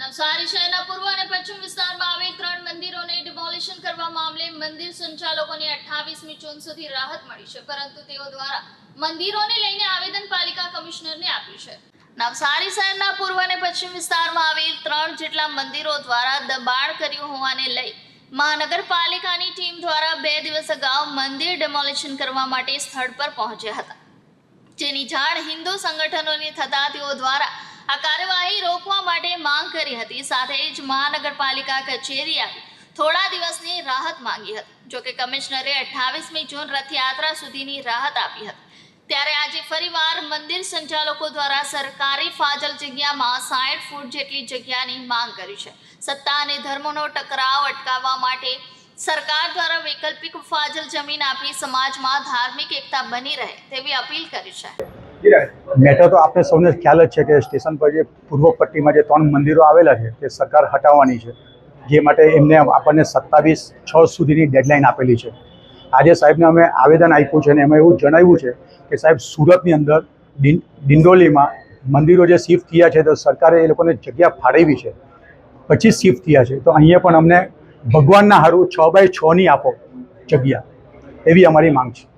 નવસારી શહેરના પૂર્વ અને પશ્ચિમ વિસ્તારમાં આવેલ ત્રણ મંદિરોને ડિમોલિશન કરવા મામલે મંદિર સંચાલકોને અઠ્ઠાવીસમી જૂન સુધી રાહત મળી છે. પરંતુ તેઓ દ્વારા મંદિરોને લઈને આવેદન પાલિકા કમિશનરને આપ્યું છે. નવસારી શહેરના પૂર્વ અને પશ્ચિમ વિસ્તારમાં આવેલ ત્રણ જેટલા મંદિરો દ્વારા દબાણ કર્યું હોવાને લઈ મહાનગરપાલિકાની ટીમ દ્વારા બે દિવસ અગાઉ મંદિર ડિમોલિશન કરવા માટે સ્થળ પર પહોંચ્યા હતા. જેની જાણ હિન્દુ સંગઠનોની થતા તેઓ દ્વારા આ કાર્યવાહી કરી હતી. સાથે જ મહાનગરપાલિકા કચેરી આવી થોડા દિવસની રાહત માંગી હતી. જોકે કમિશનરે અઠ્ઠાવીસમી જૂન રથયાત્રા સુધીની રાહત આપી હતી. ત્યારે આજે ફરીવાર મંદિર સંચાલકો દ્વારા સરકારી ફાજલ જગ્યામાં સાઠ ફૂટ જેટલી જગ્યાની માંગ કરી છે. સત્તા અને ધર્મનો ટકરાવ અટકાવવા માટે સરકાર દ્વારા વૈકલ્પિક ફાજલ જમીન આપી સમાજમાં ધાર્મિક એકતા બની રહે તેવી અપીલ કરી છે. મેટર તો આપણે સૌને ખ્યાલ જ છે કે સ્ટેશન પર જે પૂર્વ પટ્ટીમાં જે ત્રણ મંદિરો આવેલા છે તે સરકાર હટાવવાની છે. જે માટે એમને આપણને સત્તાવીસ છ સુધીની ડેડલાઇન આપેલી છે. આજે સાહેબને અમે આવેદન આપ્યું છે અને એમાં એવું જણાવ્યું છે કે સાહેબ, સુરતની અંદર ડિંડોલીમાં મંદિરો જે શિફ્ટ થયા છે તો સરકારે એ લોકોને જગ્યા ફાળવી છે. પછી શિફ્ટ થયા છે. તો અહીંયા પણ અમને ભગવાનના હારું છ બાય છની આપો જગ્યા. એવી અમારી માંગ છે.